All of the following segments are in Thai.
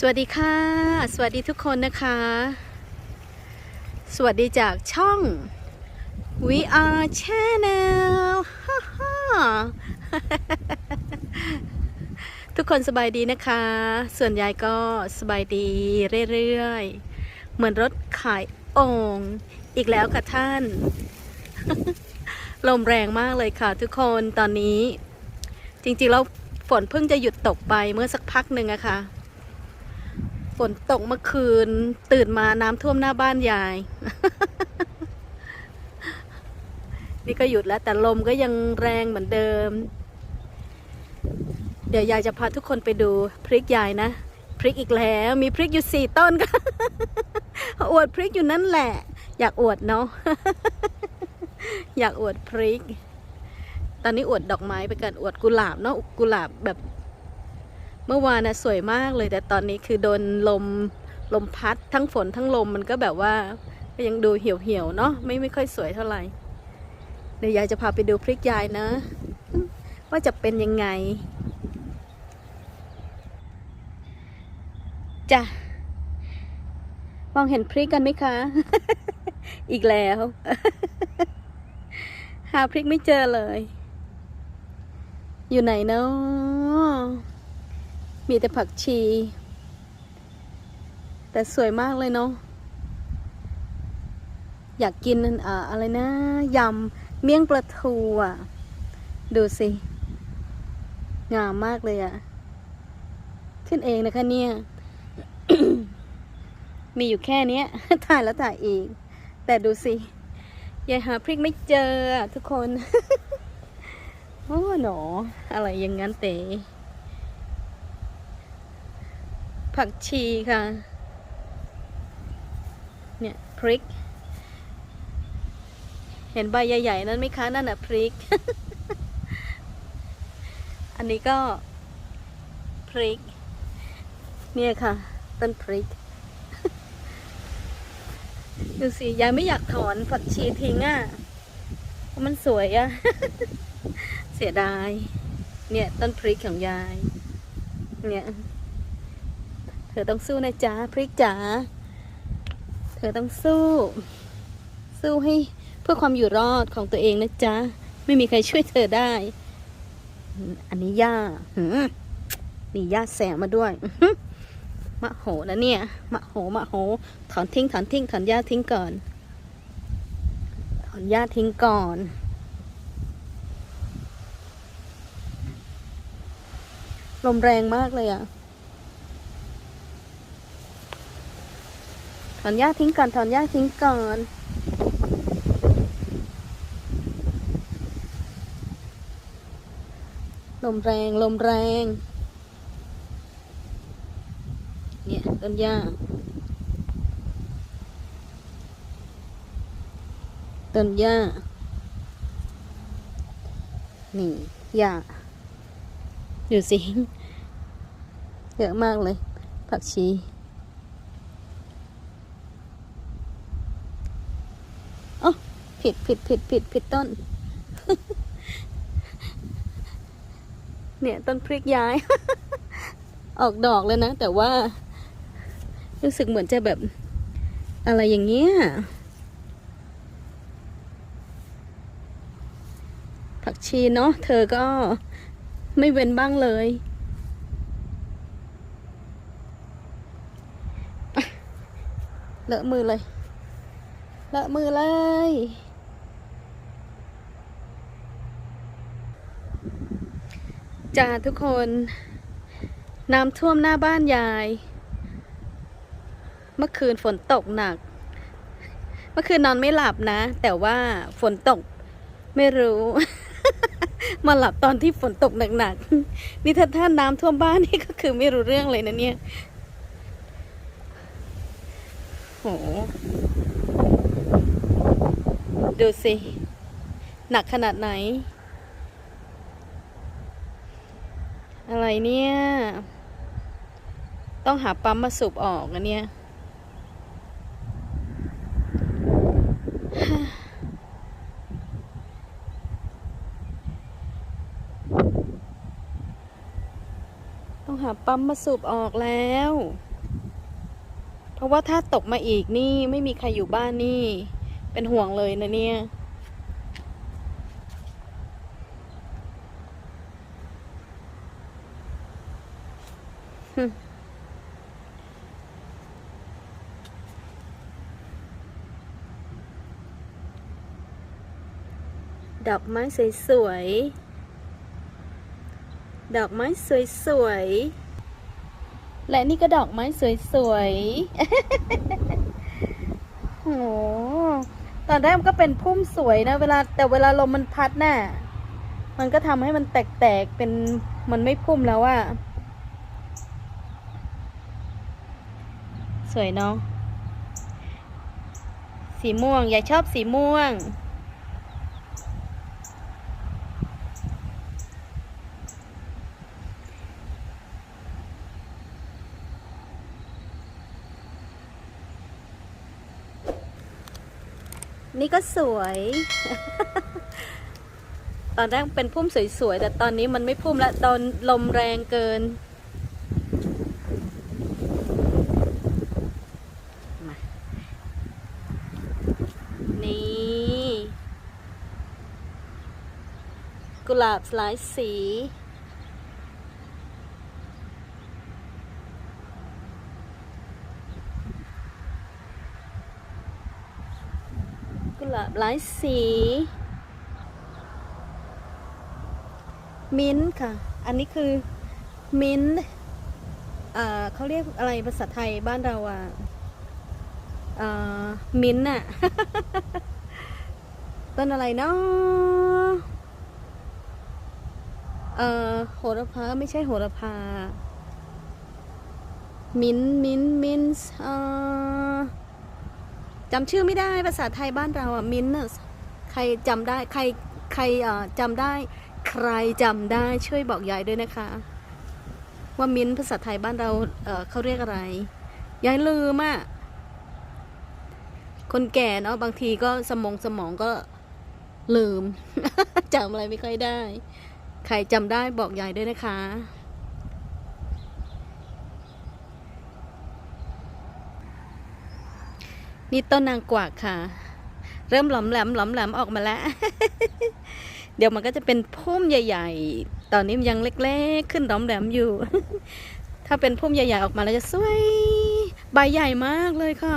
สวัสดีค่ะ สวัสดีทุกคนนะคะ สวัสดีจากช่อง We Are Channel ฮ่าฮ่าทุกคนสบายดีนะคะ ส่วนยายก็สบายดีเรื่อยๆ เหมือนรถขายโอ่งอีกแล้วค่ะท่าน ลมแรงมากเลยค่ะทุกคนตอนนี้ จริงๆแล้วฝนเพิ่งจะหยุดตกไปเมื่อสักพักหนึ่งอะค่ะ ฝนตกเมื่อคืน ตื่นมาน้ำท่วมหน้าบ้านยาย นี่ก็หยุดแล้ว แต่ลมก็ยังแรงเหมือนเดิม เดี๋ยวยายจะพาทุกคนไปดูพริกยายนะ พริกอีกแล้ว มีพริกอยู่สี่ต้นค่ะอวดพริกอยู่นั่นแหละ อยากอวดเนาะอยากอวดพริก ตอนนี้อวดดอกไม้ไปกันอวดกุหลาบเนาะกุหลาบแบบ เมื่อวานนะสวยมากเลย แต่ตอนนี้คือโดนลมลมพัดทั้งฝนทั้งลมมันก็แบบว่าก็ยังดูเหี่ยวเหี่ยวเนาะไม่ไม่ค่อยสวยเท่าไหร่เดี๋ยวยายจะพาไปดูพริกยายนะ ว่าจะเป็นยังไงจ้ะมองเห็นพริกกันไหมคะ อีกแล้ว หาพริกไม่เจอเลย อยู่ไหนเนาะ มีแต่ผักชี แต่สวยมากเลยเนาะอยากกินออะไรนะยำเมี่ยงปลาทูอะ ดูสิ งามมากเลยอะ ขึ้นเองนะคะเนี่ย มีอยู่แค่นี้ถ่ายแล้วถ่ายอีก แต่ดูสิยายหาพริกไม่เจอทุกคน โอ้หนอ อะไรอย่างงั้นเต๋ ผักชีค่ะ เนี่ยพริก เห็นใบใหญ่ ๆ นั้นไหมคะ นั่นน่ะพริก อันนี้ก็ พริก เนี่ยค่ะ ต้นพริก ดูสิยายไม่อยากถอนผักชีทิ้งอะเพราะมันสวยอะ เสียดาย เนี่ยต้นพริกของยาย เนี่ย ธอต้องสู้นะจ๊ะพริกจ๋า เธอต้องสู้ สู้ให้เพื่อความอยู่รอดของตัวเองนะจ๊ะ ไม่มีใครช่วยเธอได้ อันนี้ย่าหืมนี่ย่าแสงมาด้วยมะโหนะเนี่ย มะโห มะโห ถอนทิ้ง ถอนทิ้ง ถอนหญ้าทิ้งก่อน ถอนหญ้าทิ้งก่อน ลมแรงมากเลยอะ อนหญ้าทิ้งก่อน ถอนหญ้าทิ้งก่อน ลมแรง ลมแรง เนี่ยต้นหญ้า ต้นหญ้า นี่หญ้าดูสิ เยอะมากเลย ผักชี อ๋อ ผิดผิดผิดผิดผิดต้น เนี่ยต้นพริกย้าย ออกดอกแล้วนะ แต่ว่า รู้สึกเหมือนจะแบบ อะไรอย่างเงี้ยผักชีเนาะเธอก็ไม่เว้นบ้างเลยเลอะมือเลยเลอะมือเลย จ้าทุกคน น้ำท่วมหน้าบ้านยาย เมื่อคืนฝนตกหนัก เมื่อคืนนอนไม่หลับนะ แต่ว่าฝนตกไม่รู้ มาหลับตอนที่ฝนตกหนักๆนี่ถ้าท่านน้ำท่วมบ้านนี่ก็คือไม่รู้เรื่องเลยนะเนี่ยโหดูสิ หนักขนาดไหน อะไรเนี่ย ต้องหาปั๊มมาสูบออกนะเนี่ย ต้องหาปั๊มมาสูบออกแล้ว เพราะว่าถ้าตกมาอีกนี่ไม่มีใครอยู่บ้านนี่ เป็นห่วงเลยนะเนี่ย ดอกไม้สวยๆ ดอกไม้สวยๆ และนี่ก็ดอกไม้สวยๆ โห ตอนแรกมันก็เป็นพุ่มสวยนะ เวลาแต่เวลาลมมันพัดน่ะ มันก็ทำให้มันแตกๆ เป็นมันไม่พุ่มแล้วอะ สวยเนาะสีม่วง ยายชอบสีม่วง นี่ก็สวย ตอนแรกเป็นพุ่มสวยๆ แต่ตอนนี้มันไม่พุ่มแล้วตอนลมแรงเกินมานี่ กุหลาบหลายสี กุหลาบหลายสี มิ้นค่ะ อันนี้คือมิ้นอ่าเขาเรียกอะไรภาษาไทยบ้านเราอะอ่ามิ้นอะต้นอะไรเนาะ เอ่อโหระพาไม่ใช่โหระพา มิ้นมิ้นมิ้นท์เอ่อจำชื่อไม่ได้ภาษาไทยบ้านเราอะ มิ้นท์น่ะใครจำได้ ใครใครเอ่อจำได้ ใครจำได้ช่วยบอกยายด้วยนะคะ ว่ามิ้นภาษาไทยบ้านเราเอ่อเขาเรียกอะไรยายลืมอะคนแก่เนาะบางทีก็สมองสมองก็ลืมจำอะไรไม่ค่อยได้ ใครจำได้บอกยายด้วยนะคะ นี่ต้นนางกวักค่ะ เริ่มหลอมแหลมหลอมแหลมออกมาแล้ว เดี๋ยวมันก็จะเป็นพุ่มใหญ่ ๆ ตอนนี้มันยังเล็กๆ ขึ้นหลอมแหลมอยู่ ถ้าเป็นพุ่มใหญ่ๆ ออกมาแล้วจะสวย ใบใหญ่มากเลยค่ะ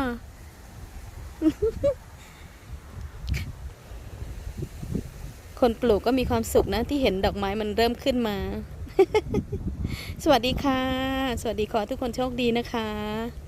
คนปลูกก็มีความสุขนะที่เห็นดอกไม้มันเริ่มขึ้นมา สวัสดีค่ะ สวัสดีขอทุกคนโชคดีนะคะ